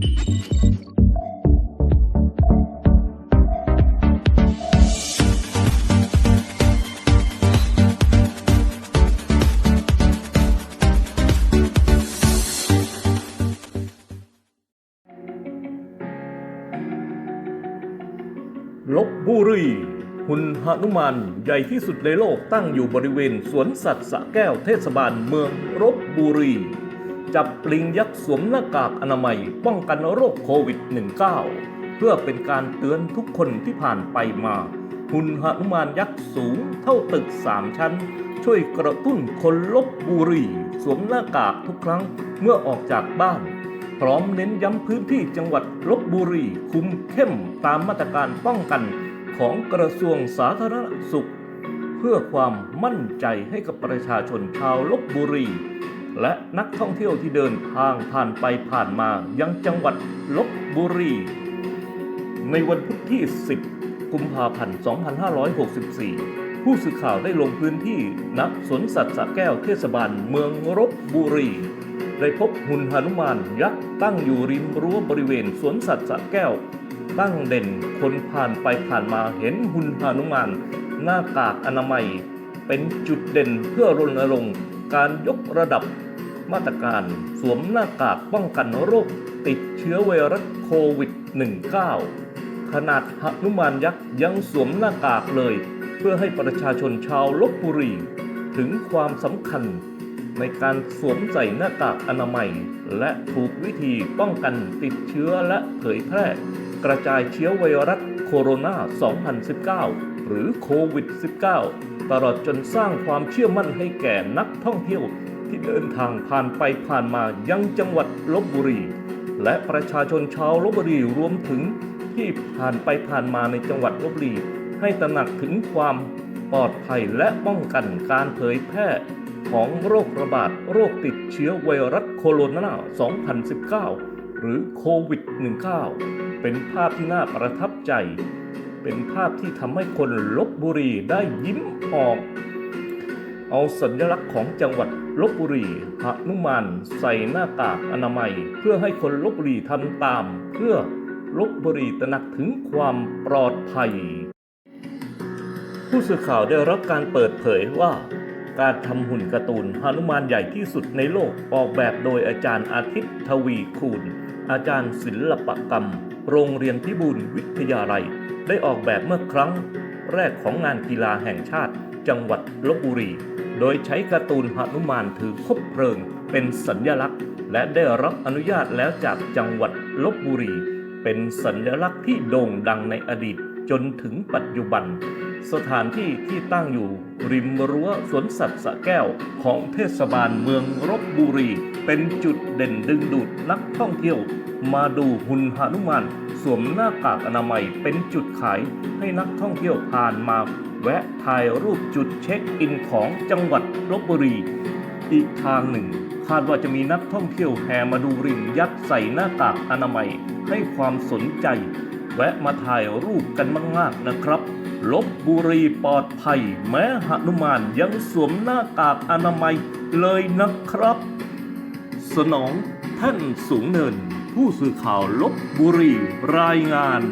ลบบุรีหุ่นหนุมานใหญ่ที่สุดในโลกตั้งอยู่บริเวณสวนสัตว์สะแก้วเทศบาลเมืองลบบุรี จับปลิงยักษ์สวมหน้ากากอนามัยป้องกันโรคโควิด -19 เพื่อเป็นการเตือนทุกคนที่ผ่านไปมา หุ่นหนุมานยักษ์สูงเท่าตึกสามชั้น ช่วยกระตุ้นคนลบบุรีสวมหน้ากากทุกครั้งเมื่อออกจากบ้าน พร้อมเน้นย้ำพื้นที่จังหวัดลบบุรีคุมเข้มตามมาตรการป้องกันของกระทรวงสาธารณสุข เพื่อความมั่นใจให้กับประชาชนชาวลบบุรี และนักท่องเที่ยวที่เดินทางผ่านไปผ่านมายังจังหวัดลบบุรี ในวันพุธที่ 10 กุมภาพันธ์ 2564 ผู้สื่อข่าวได้ลงพื้นที่ณสวนสัตว์สระแก้วเทศบาลเมืองลบบุรี ได้พบหุ่นหนุมานยักษ์ตั้งอยู่ริมรั้วบริเวณสวนสัตว์สระแก้ว ตั้งเด่นคนผ่านไปผ่านมาเห็นหุ่นหนุมานหน้ากากอนามัย เป็นจุดเด่นเพื่อรณรงค์การยกระดับ มาตรการสวมหน้ากากป้องกันโรคติดเชื้อไวรัสโควิด -19 ขนาดหนุมานยักษ์ยังสวมหน้ากากเลย เพื่อให้ประชาชนชาวลบบุรี ถึงความสำคัญในการสวมใส่หน้ากากอนามัย และถูกวิธีป้องกันติดเชื้อและเผยแพร่ กระจายเชื้อไวรัสโคโรนา 2019 หรือโควิด -19 ตลอดจนสร้างความเชื่อมั่นให้แก่นักท่องเที่ยว ที่เดินทางผ่านไปผ่านมายังจังหวัดลบบุรี และประชาชนชาวลบบุรีรวมถึงที่ผ่านไปผ่านมาในจังหวัดลบบุรีให้ตระหนักถึงความปลอดภัยและป้องกันการเผยแพร่ของโรคระบาดโรคติดเชื้อไวรัสโคโรนา2019 หรือโควิด -19 เป็นภาพที่น่าประทับใจ เป็นภาพที่ทำให้คนลบบุรีได้ยิ้มออก เอาสัญลักษณ์ของจังหวัดลบบุรีหนุมานใส่หน้ากากอนามัย เพื่อให้คนลบบุรีทำตาม เพื่อลบบุรีตระหนักถึงความปลอดภัย ผู้สื่อข่าวได้รับการเปิดเผยว่า การทำหุ่นการ์ตูนหนุมานใหญ่ที่สุดในโลกออกแบบโดยอาจารย์อาทิตย์ทวีคูณ อาจารย์ศิลปกรรม โรงเรียนพิบูลวิทยาลัย ได้ออกแบบเมื่อครั้ง แรกของงานกีฬาแห่งชาติ จังหวัดลบบุรี โดยใช้การ์ตูนหนุมานถือคบเพลิง เป็นสัญลักษณ์ และได้รับอนุญาตแล้วจากจังหวัดลบบุรี เป็นสัญลักษณ์ที่โด่งดังในอดีตจนถึงปัจจุบัน สถานที่ที่ตั้งอยู่ริมรั้วสวนสัตว์สะแก้วของเทศบาลเมืองลบบุรี เป็นจุดเด่นดึงดูดนักท่องเที่ยว มาดูหุ่นหนุมานสวมหน้ากากอนามัยเป็นจุดขายให้นักท่องเที่ยวผ่านมา แวะถ่ายรูปจุดเช็คอินของจังหวัดลบบุรี อีกทางหนึ่ง คาดว่าจะมีนักท่องเที่ยวแห่มาดูริงยักษ์ใส่หน้ากากอนามัยให้ความสนใจ แวะมาถ่ายรูปกันมากๆนะครับ ลบบุรีปลอดภัย แม้หนุมานยังสวมหน้ากากอนามัยเลยนะครับ สนองท่านสูงเนิน ผู้สื่อข่าวลบบุรีรายงาน